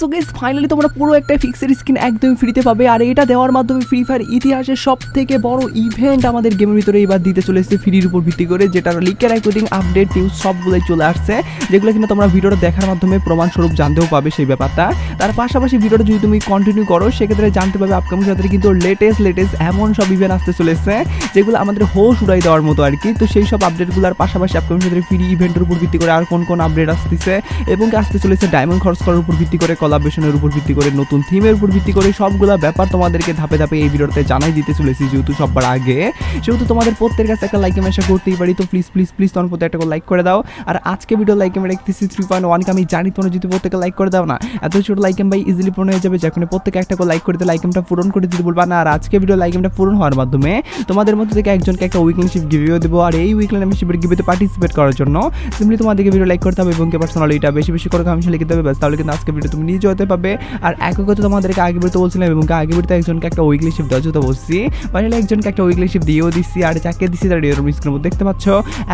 So guess finally তোমরা পুরো একটা ফিক্সের স্কিন ফ্রিতে পাবে। আর এটা দেওয়ার মাধ্যমে ফ্রি ফায়ার ইতিহাসের সব থেকে বড় ইভেন্ট আমাদের গেমের ভিতরে এবার দিতে চলে এসেছে ফ্রির উপর ভিত্তি করে লিকের আপডেট নিউজ সবগুলোই চলে আসছে। যেগুলো কিনা তোমরা ভিডিওটা দেখার মাধ্যমে প্রমাণস্বরূপ জানতেও পাবে সেই ব্যাপারটা। তার পাশাপাশি ভিডিওটা যদি তুমি কন্টিনিউ করো, সেক্ষেত্রে জানতে পারবে আপকামিং সাথে কিন্তু লেটেস্ট লেটেস্ট এমন সব ইভেন্ট আসতে চলেছে, যেগুলো আমাদের হোস উড়াই দেওয়ার মতো আর কি। তো সেই সব আপডেটগুলোর পাশাপাশি আপকামিং সাথে ফ্রি ইভেন্টের উপর ভিত্তি করে আর কোন কোন আপডেট আসতেছে, এবং আসতে চলেছে ডায়মন্ড খরচ করার উপর ভিত্তি করে কলাবেশনের উপর ভিত্তি করে, নতুন থিমের উপর ভিত্তি করে সবগুলা ব্যাপার তোমাদেরকে ধাপে ধাপে এই ভিডিওতে জানাই দিতে চলেছি যেহেতু সবার আগে। সেহেতু তোমাদের প্রত্যেকের কাছে একটা লাইক মেশা করতেই পারি, তো প্লিজ প্লিজ প্লিজ তোমার প্রত্যেক একটা লাইক করে দাও। আর আজকে ভিডিও লাইক আমি রাখতেছি থ্রি পয়েন্ট ওয়ানকে আমি জানি তোমরা যদি প্রত্যেকে লাইক করে দাও না, এত ছোট লাইক ভাই ইজিলি পূরণ হয়ে যাবে যখন প্রত্যেকে একটা করে লাইক করে দিতে লাইকটা পূরণ করে দিতে বলবা না, আর আজকে ভিডিও লাইকটা পূরণ হওয়ার মাধ্যমে তোমাদের মধ্যে থেকে একজনকে একটা উইকলিনশিপ গিভিও দেবো, আর এই উইকলিনশিপের গিভিতে পার্টিসিপেট করার জন্য। সিম্পলি তোমাদেরকে ভিডিও লাইক করতে হবে এবং কে পার্সোনালি এটা বেশি বেশি করে কামিশন লিখে দেবে ব্যাস, তাহলে কিন্তু আজকে ভিডিও তুমি নিজে হতে পাবে। আর একই কথা তোমাদেরকে আগে বেরোতে বলছিলাম, এবং আগে বেরোতে একজনকে একটা উইকলি শিফট দেওয়ার জন্য বলছি। ফাইনালি একজনকে একটা উইকলি শিফট দিয়েও দিচ্ছি আর যাকে দিচ্ছি তার এরকম স্ক্রিনের মধ্যে দেখতে পাচ্ছ,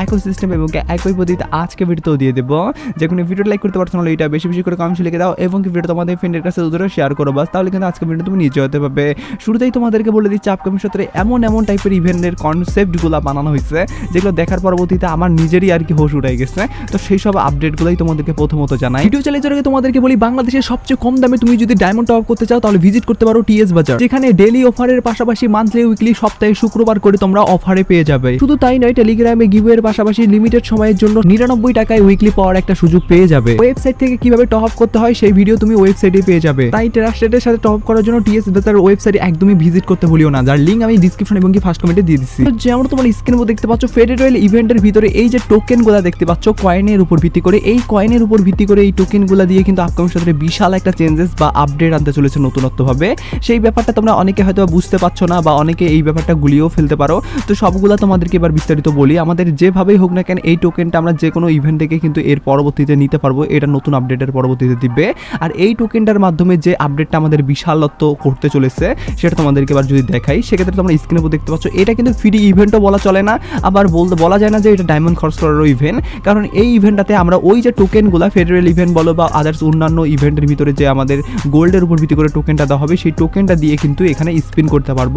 একই সিস্টেম এবং একই পদ্ধতিতে আজকে ভিডিওতেও দিয়ে দেবো। যে কোনো ভিডিও লাইক করতে পারছ, নাহলে এটা বেশি বেশি করে কামিশন লিখে দাও, এবং ভিডিও তোমাদের ফ্রেন্ডের কাছে ওদেরও শেয়ার করো বাস, তাহলে কিন্তু আজকে ভিডিও তুমি নিজে হতে পারবে শুরুতেই তোমাদেরকে বলে দিচ্ছি আপকামিং সত্তরে এমন এমন টাইপের ইভেন্টের কনসেপ্টগুলো বানানো হয়েছে, যেগুলো দেখার পরবর্তীতে আমার নিজেরই আর কি হোশ উঠে গেছে। তো সেই সব আপডেটগুলোই তোমাদেরকে প্রথমত জানাই। ভিডিও চ্যালেঞ্জের আগে তোমাদেরকে বলি, বাংলাদেশের সবচেয়ে কম দামে তুমি যদি ডায়মন্ড টপ করতে চাও, তাহলে ভিজিট করতে পারো টিএস বাজার যেখানে ডেলি অফারের পাশাপাশি মান্থলি উইকলি সপ্তাহে শুক্রবার করে তোমরা অফারে পেয়ে যাবে। শুধু তাই নয় টেলিগ্রামে গিভের পাশাপাশি লিমিটেড সময়ের জন্য নিরানব্বই টাকায় উইকলি পাওয়ার একটা সুযোগ পেয়ে যাবে। ওয়েবসাইট থেকে কীভাবে টপ আপ করতে হয়, সেই ভিডিও তুমি ওয়েবসাইটে পেয়ে যাবে। তাই ট্রাস্টেডের সাথে টপ আপ করার জন্য টিএস বাজার ওয়েবসাইটে একদমই ভিজিট করতে ভুলিও না, যার লিঙ্ক আমি ডিসক্রিপশন এবং কি ফার্স্ট কমেন্টে দিয়ে দিচ্ছি যেমন তোমার স্ক্রিনের মধ্যে দেখতে পাচ্ছ ফেডারেল ইভেন্টের ভিতরে এই যে টোকেনগুলা দেখতে পাচ্ছ কয়েনের উপর ভিত্তি করে, এই কয়েনের উপর ভিত্তি করে এই টোকেনগুলা দিয়ে কিন্তু আপকামিং সাথে বিশাল একটা চেঞ্জেস বা আপডেট আনতে চলেছে নতুনত্বভাবে। সেই ব্যাপারটা তোমরা অনেকে হয়তো বুঝতে পারছ না বা অনেকে এই ব্যাপারটা গুলিয়েও ফেলতে পারো। তো সবগুলো তোমাদেরকে এবার বিস্তারিত বলি। আমাদের যেভাবেই হোক না কেন, এই টোকেনটা আমরা যে কোনো ইভেন্ট কিন্তু এর পরবর্তীতে নিতে পারব। এটা নতুন আপডেটের পরবর্তীতে দিবে। আর এই টোকেনটার মাধ্যমে যে আপডেটটা আমাদের বিশালত্ব করতে চলেছে, সেটা তোমাদেরকে এবার যদি দেখাই, সেক্ষেত্রে তোমরা স্ক্রিনের উপর দেখতে পাচ্ছ, এটা কিন্তু ফ্রি ইভেন্টও বলা চলে না। আবার বলতে, বলা যায় না যে এটা ডায়মন্ড খরচ করারও ইভেন্ট কারণ এই ইভেন্টটাতে আমরা ওই যে টোকেনগুলো ফেডারেল ইভেন্ট বলো বা আদার্স অন্যান্য ইভেন্টের ভিতরে যে আমাদের গোল্ডের উপর ভিত্তি করে টোকেনটা দেওয়া হবে, সেই টোকেনটা দিয়ে কিন্তু এখানে স্পিন করতে পারব।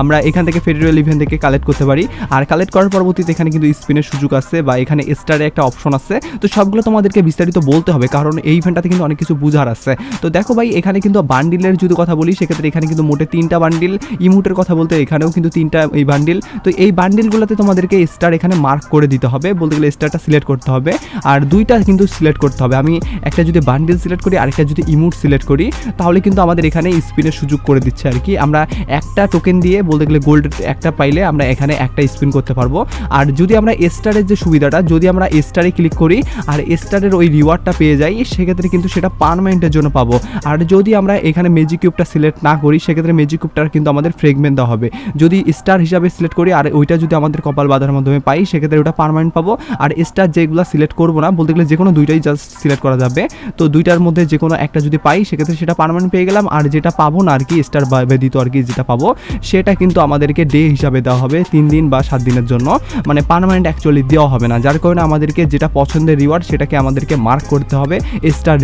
আমরা এখান থেকে ফেডারেল ইভেন্ট থেকে কালেক্ট করতে পারি। আর কালেক্ট করার পরবর্তীতে এখানে কিন্তু স্পিনের সুযোগ আছে বা এখানে স্টারে একটা অপশন আছে। তো সবগুলো তোমাদেরকে বিস্তারিত বলতে হবে, কারণ এই ইভেন্টটাতে কিন্তু অনেক কিছু বুঝার আছে। তো দেখো ভাই, এখানে কিন্তু বান্ডিলের যদি কথা বলি, সেক্ষেত্রে এখানে কিন্তু মোটে তিনটা বান্ডিল ইমুটের কথা বলতে এখানেও কিন্তু তিনটা এই বান্ডিল তো এই বান্ডিলগুলোতে তোমাদেরকে স্টার এখানে মার্ক করে দিতে হবে, বলতে গেলে স্টারটা সিলেক্ট করতে হবে। আর দুইটা কিন্তু সিলেক্ট করতে হবে। আমি একটা যদি বান্ডিল সিলেক্ট করি, আরেকটা যদি ইমুট সিলেক্ট করি, তাহলে কিন্তু আমাদের এখানে স্পিনের সুযোগ করে দিচ্ছে আর কি। আমরা একটা টোকেন দিয়ে বলতে গেলে গোল্ড একটা পাইলে আমরা এখানে একটা স্পিন করতে পারব। আর যদি আমরা স্টারের যে সুবিধাটা, যদি আমরা স্টারে ক্লিক করি আর স্টারের ওই রিওয়ার্ডটা পেয়ে যাই, সেক্ষেত্রে কিন্তু সেটা পারমানেন্টের জন্য পাবো। আর যদি আমরা এখানে ম্যাজিক কিউবটা সিলেক্ট না করি, সেক্ষেত্রে ম্যাজিক কিউবটার কিন্তু আমাদের ফ্রেগমেন্ট দেওয়া হবে। যদি স্টার হিসাবে সিলেক্ট করি আর ওইটা যদি আমাদের কপাল বাঁধার মাধ্যমে পাই, সেক্ষেত্রে ওটা পারমানেন্ট পাবো। আর স্টার যেগুলো সিলেক্ট করব না, বলতে গেলে যে কোনো দুইটাই জাস্ট সিলেক্ট করা যাবে। তো দুইটার মধ্যে যে কোনো একটা যদি পাই, সেক্ষেত্রে সেটা পারমানেন্ট পেয়ে গেলাম। আর যেটা পাবো না আর কি স্টার ব্যতীত আর কি যেটা পাবো, সেটা কিন্তু আমাদেরকে ডে হিসাবে দেওয়া হবে, তিন দিন বা সাত দিনের জন্য। মানে পারমানেন্ট অ্যাকচুয়ালি দেওয়া হবে না। যার কারণে আমাদেরকে যেটা পছন্দের রিওয়ার্ড সেটাকে আমাদেরকে মার্ক করতে হবে স্টার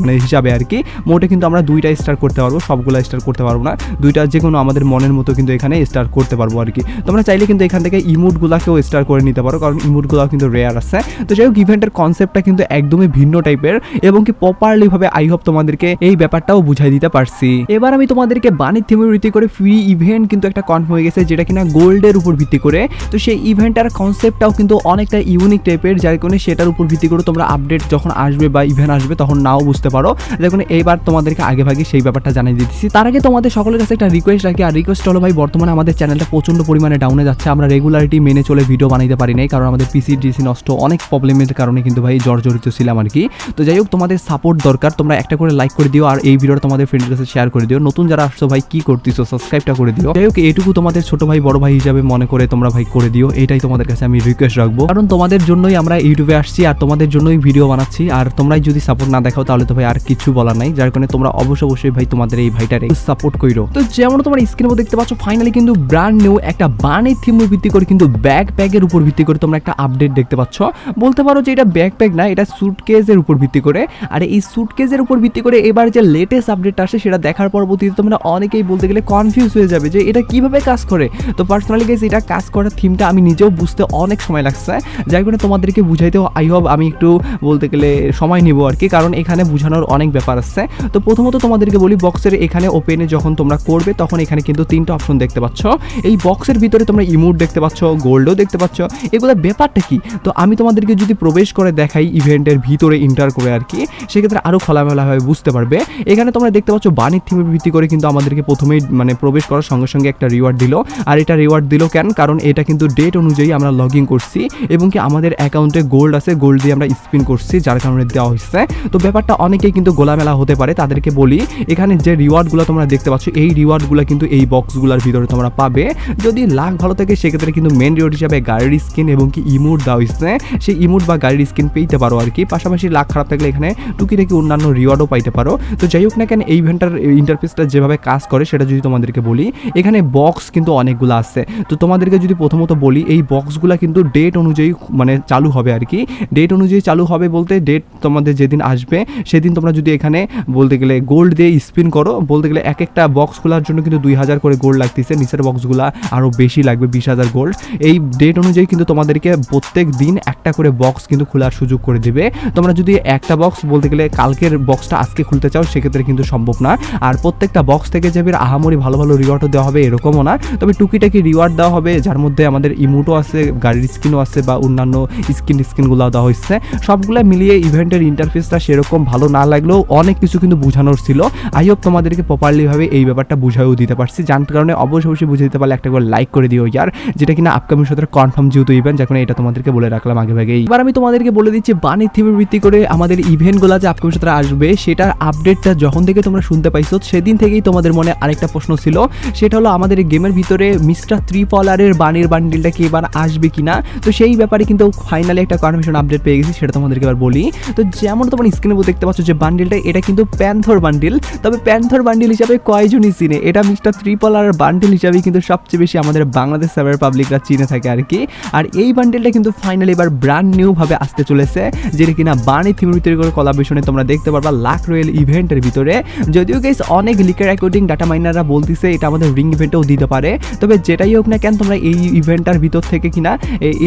মানে হিসাবে আর কি মোটে কিন্তু আমরা দুইটা স্টার করতে পারব, সবগুলো স্টার করতে পারব না। দুইটা যে কোনো আমাদের মনের মতো কিন্তু এখানে স্টার করতে পারব আর কি তোমরা চাইলে কিন্তু এখান থেকে ইমুটগুলোকেও স্টার করে নিতে পারো, কারণ ইমুটগুলো কিন্তু রেয়ার আছে। তো যাই হোক ইভেন্টের কনসেপ্টটা কিন্তু একদমই ভিন্ন টাইপের এবং কি প্রপারলি ভাবে আই হোপ তোমাদেরকে এই ব্যাপারটাও বুঝাই দিতে পারছি। এবার আমি তোমাদেরকে বাণিজ্য থিমের ভিত্তি করে ফ্রি ইভেন্ট কিন্তু একটা কনফার্ম হয়ে গেছে, যেটা কিনা গোল্ডের উপর ভিত্তি করে। তো সেই ইভেন্টটার কনসেপ্টটাও কিন্তু অনেকটা ইউনিক টাইপের যার কারণে সেটার উপর ভিত্তি করে তোমরা আপডেট যখন আসবে বা ইভেন্ট আসবে তখন নাও বুঝতে পারো। দেখুন, এইবার তোমাদেরকে আগে ভাগে সেই ব্যাপারটা জানিয়ে দিচ্ছি তার আগে তোমাদের সকলের কাছে একটা রিকোয়েস্ট রাখি, আর রিকোয়েস্ট হলো, ভাই, বর্তমানে আমাদের চ্যানেলটা প্রচণ্ড পরিমাণে ডাউনে যাচ্ছে, আমরা রেগুলারিটি মেনে চলে ভিডিও বানাইতে পারি নাই, কারণ আমাদের পিসি ডিসি নষ্ট, অনেক প্রবলেমের কারণে কিন্তু ভাই জর্জরিত ছিলাম আর কি তো যাই হোক, তোমাদের সাপোর্ট দরকার তোমরা একটা করে লাইক করে দিও, আর এই ভিডিওটা তোমাদের ফ্রেন্ডের কাছে শেয়ার করে দিও। নতুন যারা আসছো ভাই, কি করতেছো? সাবস্ক্রাইবটা করে দিও। যাই হোক এটুকু তোমাদের ছোট ভাই, বড় ভাই হিসাবে মনে করে তোমরা ভাই করে দিও। এটাই তোমাদের কাছে আমি রিকোয়েস্ট রাখব। কারণ তোমাদের জন্যই আমরা ইউটিউবে আসছি, আর তোমাদের জন্যই ভিডিও বানাচ্ছি। আর তোমরাই যদি সাপোর্ট না দেখাও, তাহলে তো ভাই আর কিছু বলার নাই। যার কারণে তোমরা অবশ্যই অবশ্যই ভাই তোমাদের এই ভাইটারে সাপোর্ট করো তো যেমন তোমার স্ক্রিনের মধ্যে দেখতে পাচ্ছ ফাইনালি কিন্তু ব্র্যান্ড নিউ একটা বানের থিম ভিত্তি করে কিন্তু ব্যাগ প্যাকের উপর ভিত্তি করে তোমরা একটা আপডেট দেখতে পাচ্ছ। বলতে পারো যে এটা ব্যাগ প্যাক না, এটা সুটকেজের উপর ভিত্তি করে। আর এই সুটকেজের প্রাইসের উপর ভিত্তি করে এবার যে লেটেস্ট আপডেট আসে সেটা দেখার পরবর্তীতে তোমরা অনেকেই বলতে গেলে কনফিউজ হয়ে যাবে যে এটা কীভাবে কাজ করে। তো পার্সোনালি গেছে এটা কাজ করার থিমটা আমি নিজেও বুঝতে অনেক সময় লাগছে। যাই করে তোমাদেরকে বুঝাইতেও আই হোপ আমি একটু বলতে গেলে সময় নিব আর কি, কারণ এখানে বোঝানোর অনেক ব্যাপার আছে। তো প্রথমত তোমাদেরকে বলি বক্সের এখানে ওপেনে যখন তোমরা করবে, তখন এখানে কিন্তু তিনটা অপশন দেখতে পাচ্ছ। এই বক্সের ভিতরে তোমরা ইমোট দেখতে পাচ্ছ গোল্ডও দেখতে পাচ্ছ। এগুলোর ব্যাপারটা কি? তো আমি তোমাদেরকে যদি প্রবেশ করে দেখাই ইভেন্টের ভিতরে ইন্টার করে আর কি, সেক্ষেত্রে আরও খোলামেলাভাবে বুঝতে পারবে। এখানে তোমরা দেখতে পাচ্ছ বাণীর থিমের ভিত্তি করে কিন্তু আমাদেরকে প্রথমেই মানে প্রবেশ করার সঙ্গে সঙ্গে একটা রিওয়ার্ড দিল। আর এটা রিওয়ার্ড দিল কেন? কারণ এটা কিন্তু ডেট অনুযায়ী আমরা লগ ইন করছি এবং কি আমাদের অ্যাকাউন্টে গোল্ড আছে গোল্ড দিয়ে আমরা স্পিন করছি, যার কারণে দেওয়া হচ্ছে তো ব্যাপারটা অনেকেই কিন্তু গোলামেলা হতে পারে, তাদেরকে বলি, এখানে যে রিওয়ার্ডগুলো তোমরা দেখতে পাচ্ছ, এই রিওয়ার্ডগুলো কিন্তু এই বক্সগুলোর ভিতরে তোমরা পাবে। যদি লাখ ভালো থাকে, সেক্ষেত্রে কিন্তু মেন রিওয়ার্ড হিসাবে গাড়ির স্কিন এবং কি ইমোট দেওয়া হচ্ছে সেই ইমোট বা গাড়ির স্কিন পেতে পারো আর কি। পাশাপাশি লাখ খারাপ থাকলে এখানে টুকিটাকি অন্যান্য রিওয়ার্ডও পাইতে পারো। তো যাই হোক না কেন, এই ইভেন্টার ইন্টারফেসটা যেভাবে কাজ করে, সেটা যদি তোমাদেরকে বলি, এখানে বক্স কিন্তু অনেকগুলো আছে। তো তোমাদেরকে যদি প্রথমত বলি, এই বক্সগুলো কিন্তু ডেট অনুযায়ী মানে চালু হবে আর কি। ডেট অনুযায়ী চালু হবে বলতে ডেট তোমাদের যেদিন আসবে, সেদিন তোমরা যদি এখানে বলতে গেলে গোল্ড দিয়ে স্পিন করো, বলতে গেলে এক একটা বক্স খোলার জন্য কিন্তু দুই হাজার করে গোল্ড লাগতেছে। নিচের বক্সগুলো আরও বেশি লাগবে, বিশ হাজার গোল্ড এই ডেট অনুযায়ী কিন্তু তোমাদেরকে প্রত্যেক দিন একটা করে বক্স কিন্তু খোলার সুযোগ করে দেবে। তোমরা যদি একটা বক্স বলতে গেলে কালকের বক্সটা আজকে খুলতে চাও, সেক্ষেত্রে কিন্তু সম্ভব না। আর প্রত্যেকটা বক্স থেকে যাবে আহামরি ভালো ভালো রিওয়ার্ডও দেওয়া হবে এরকমও না। তবে টুকিটাকি রিওয়ার্ড দেওয়া হবে, যার মধ্যে আমাদের ইমোটও আছে, গাড়ির স্কিনও আছে বা অন্যান্য স্কিন স্কিনগুলো দেওয়া হচ্ছে সবগুলো মিলিয়ে ইভেন্টের ইন্টারফেসটা সেরকম ভালো না লাগলেও অনেক কিছু কিন্তু বোঝানোর ছিল। আই হোপ তোমাদেরকে প্রপারলিভাবে এই ব্যাপারটা বুঝাইও দিতে পারছি। যার কারণে অবশ্যই অবশ্যই বুঝে দিতে পারলে একটা করে লাইক করে দিও ইয়ার, যেটা কিনা আপকামিং সাথে কনফার্ম যেহেতু ইভেন্ট যখন এটা তোমাদেরকে বলে রাখলাম আগে ভাগেই। এবার আমি তোমাদেরকে বলে দিচ্ছি বাণী থিমের ভিত্তি করে আমাদের ইভেন্টগুলো যে আপকামিং সাথে আসবে সেটার আপডেটটা যখন থেকে তোমরা শুনতে পাইছো, সেদিন থেকেই তোমাদের মনে আরেকটা প্রশ্ন ছিল। সেটা হলো আমাদের গেমের ভিতরে মিস্টার ত্রিপলারের বাণীর বান্ডিলটা কি এবার আসবে কিনা? তো সেই ব্যাপারে কিন্তু ফাইনালি একটা কনফার্মেশন আপডেট পেয়ে গেছি, সেটা তোমাদেরকে এবার বলি। তো যেমন তোমার স্ক্রিনে দেখতে পাচ্ছ যে বান্ডিলটা এটা কিন্তু প্যান্থর বান্ডিল তবে প্যান্থর বান্ডিল হিসাবে কয়জনই চিনে? এটা মিস্টার ত্রিপলার বান্ডিল হিসাবে কিন্তু সবচেয়ে বেশি আমাদের বাংলাদেশ সার্ভার পাবলিকরা চিনে থাকে আর কি। আর এই বান্ডিলটা কিন্তু ফাইনালি এবার ব্র্যান্ড নিউ ভাবে আসতে চলেছে, যেটা কিনা বাণী থিমের ভিতরে কলাবেশনে তোমরা দেখতে পারবা। লাখ রয়েল ইভেন্টের ভিতরে। যদিও গেস অনেক লিকার অ্যাকর্ডিং ডাটা মাইনাররা বলতেছে এটা আমাদের রিং ইভেন্টেও দিতে পারে। তবে যেটাই হোক না কেন, তোমরা এই ইভেন্টটার ভিতর থেকে কিনা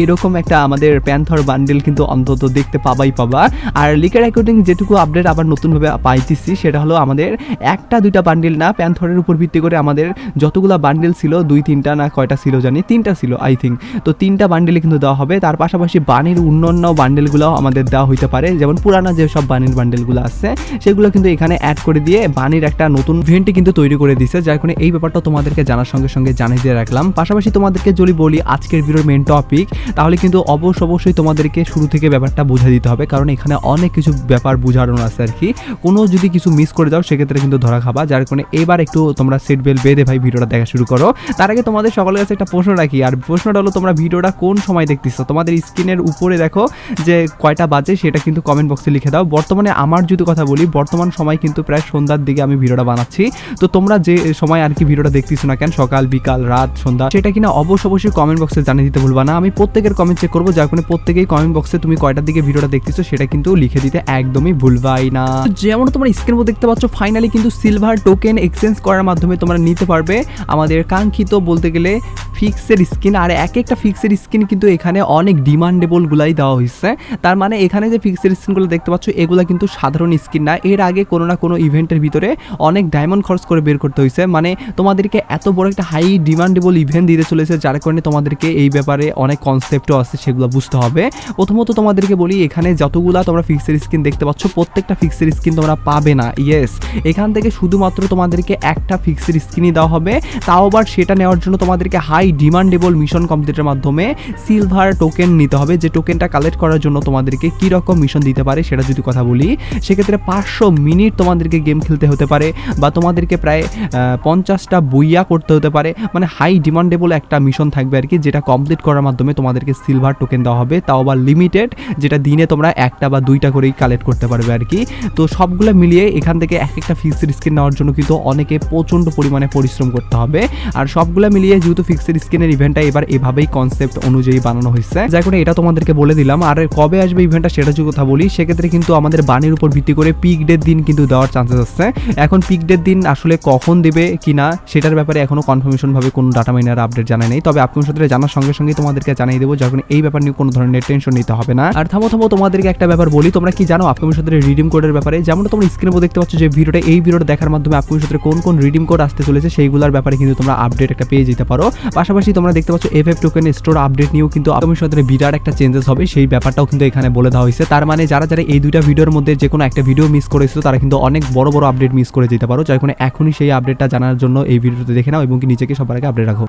এরকম একটা আমাদের প্যান্থর বান্ডেল কিন্তু অন্তত দেখতে পাবাই পাবা। আর লিকার অ্যাকর্ডিং যেটুকু আপডেট আবার নতুনভাবে পাইতেছি, সেটা হলো আমাদের একটা দুইটা বান্ডেল না প্যান্থরের উপর ভিত্তি করে আমাদের যতগুলো বান্ডেল ছিল, দুই, তিনটা না কয়টা ছিল জানি, তিনটা ছিল আই থিঙ্ক তো তিনটা বান্ডেলে কিন্তু দেওয়া হবে। তার পাশাপাশি বাণীর অন্যান্য বান্ডেলগুলো আমাদের দেওয়া হইতে পারে। যেমন পুরানা যে সব বাণীর বান্ডেলগুলো আছে সেগুলো কিন্তু এখানে অ্যাড করে দিয়ে বাণীর একটা নতুন ভেন্টই কিন্তু তৈরি করে দিছে, যার কারণে এই ব্যাপারটা তোমাদেরকে জানার সঙ্গে সঙ্গে জানিয়ে দিয়ে রাখলাম। পাশাপাশি তোমাদেরকে যদি বলি আজকের ভিডিওর মেন টপিক তাহলে কিন্তু অবশ্য অবশ্যই তোমাদেরকে শুরু থেকে ব্যাপারটা বুঝা দিতে হবে, কারণ এখানে অনেক কিছু ব্যাপার বুঝানোর আছে আর কি। কোনো যদি কিছু মিস করে যাও, সেক্ষেত্রে কিন্তু ধরা খাবা, যার কারণে এবার একটু তোমরা সেট বেল বেঁধে ভাই ভিডিওটা দেখা শুরু করো। তার আগে তোমাদের সকলের কাছে একটা প্রশ্ন রাখি, আর প্রশ্নটা হলো তোমরা ভিডিওটা কোন সময় দেখতেছো? তোমাদের স্ক্রিনের উপরে দেখো যে কয়টা বাজে, সেটা কিন্তু কমেন্ট বক্সে লিখে দাও। বর্তমানে আমার যদি কথা বলি, বর্তমান সময় কিন্তু প্রায় সন্ধ্যার দিকে আমি ভিডিওটা বানাচ্ছি। তো তোমরা যে সময় আর কি ভিডিওটা দেখতেছো না কেন, সকাল, বিকাল, রাত, সন্ধ্যা, সেটা কিনা অবশ্য অবশ্যই কমেন্ট বক্সে জানিয়ে দিতে ভুলবা না। আমি প্রত্যেকের কমেন্ট চেক করব, যার কারণে প্রত্যেকেই কমেন্ট বক্সে তুমি কয়টার দিকে ভিডিওটা দেখতেছো সেটা কিন্তু লিখে দিতে একদমই ভুলবাই না। যেমন তোমরা স্ক্রিন দেখতে পাচ্ছ ফাইনালি কিন্তু সিলভার টোকেন এক্সচেঞ্জ করার মাধ্যমে তোমরা নিতে পারবে। আমাদের কাঙ্ক্ষিত বলতে গেলে ফিক্সের স্কিন আর এক একটা ফিক্সের স্কিন কিন্তু এখানে অনেক ডিমান্ডেবল গুলাই দেওয়া হয়েছে তার মানে এখানে যে ফিক্সের স্কিনগুলো দেখতে পাচ্ছ, এগুলো কিন্তু সাধারণ স্কিন না, এর আগে কোনো না কোনো ইভেন্টের ভিতরে অনেক ডায়মন্ড খরচ করে বের করতে হয়েছে মানে তোমাদেরকে এত বড় একটা হাই ডিমান্ডেবল ইভেন্ট দিতে চলেছে, যার কারণে তোমাদেরকে এই ব্যাপারে অনেক কনসেপ্টও আছে, সেগুলো বুঝতে হবে। প্রথমত তোমাদেরকে বলি, এখানে যতগুলা তোমরা ফিক্সের স্কিন দেখতে পাচ্ছ, প্রত্যেকটা ফিক্সের স্কিন তোমরা পাবে না। ইয়েস এখান থেকে শুধুমাত্র তোমাদেরকে একটা ফিক্সের স্কিনই দেওয়া হবে। তাও আবার সেটা নেওয়ার জন্য তোমাদেরকে হাই ডিমান্ডেবল মিশন কমপ্লিটের মাধ্যমে সিলভার টোকেন নিতে হবে। যে টোকেনটা কালেক্ট করার জন্য তোমাদেরকে কী রকম মিশন দিতে পারে, সেটা যদি কথা বলি, সেক্ষেত্রে পাঁচশো মিনিট তোমাদেরকে গেম খেলতে হতে পারে বা তোমাদেরকে প্রায় পঞ্চাশটা বইয়া করতে হতে পারে। মানে হাই ডিমান্ডেবল একটা মিশন থাকবে আর কি, যেটা কমপ্লিট করার মাধ্যমে তোমাদেরকে সিলভার টোকেন দেওয়া হবে। তাও আবার লিমিটেড যেটা দিনে তোমরা একটা বা দুইটা করেই কালেক্ট করতে পারবে আর কি। তো সবগুলো মিলিয়ে এখান থেকে এক একটা ফিক্সড স্কিন নেওয়ার জন্য কিন্তু অনেকে প্রচণ্ড পরিমাণে পরিশ্রম করতে হবে। আর সবগুলো মিলিয়ে যেহেতু ফিক্সড স্কিনের ইভেন্টটা এবার এভাবেই কনসেপ্ট অনুযায়ী বানানো হয়েছে। যাই করে এটা তোমাদেরকে বলে দিলাম, আর কবে আসবে ইভেন্টটা সেটা যদি কথা বলি, সেক্ষেত্রে কিন্তু আমাদের বাণীর উপর ভিত্তি করে পিক ডের দিন কিন্তু দেওয়ার চান্সেস আছে। এখন পিক ডের দিন আসলে কখন দেবে কিনা, সেটার ব্যাপারে এখনও কনফার্মেশন ভাবে কোনো ডাটা মাইনার আপডেট জানা নেই। তবে আপনি সাথে জানার সঙ্গে সঙ্গে তোমাদেরকে জানিয়ে দেবো, যখন এই ব্যাপার নিয়ে কোনো ধরনের টেনশন নিতে হবে না। আর থামো থামো, তোমাদেরকে একটা ব্যাপার বলি, তোমরা কি জানো আপকামিং সাথে রিডিম কোডের ব্যাপারে? যেমন তোমরা স্ক্রিনে দেখতে পাচ্ছ যে ভিডিওটা, এই ভিডিওটা দেখার মাধ্যমে আপকামিং সাথে কোন কোন রিডিম কোড আসতে চলেছে, সেইগুলোর ব্যাপারে কিন্তু তোমরা আপডেট একটা পেয়ে যেতে পারো। পাশাপাশি তোমরা দেখতে পাচ্ছ F F token store update নিয়েও কিন্তু আপকামিং সাথে বিরাট একটা চেঞ্জেস হবে, সেই ব্যাপারটাও কিন্তু এখানে বলে দেওয়া হয়েছে। তার মানে যারা যারা এই দুইটা ভিডিওর মধ্যে যে কোনো একটা ভিডিও মিস করেছ তারা কিন্তু অনেক বড় বড় আপডেট মিস করে যেতে পারো। যাই এখনই সেই আপডেটটা জানার জন্য এই ভিডিওতে দেখে নাও এবং নিজেকে সবার আগে আপডেট রাখো।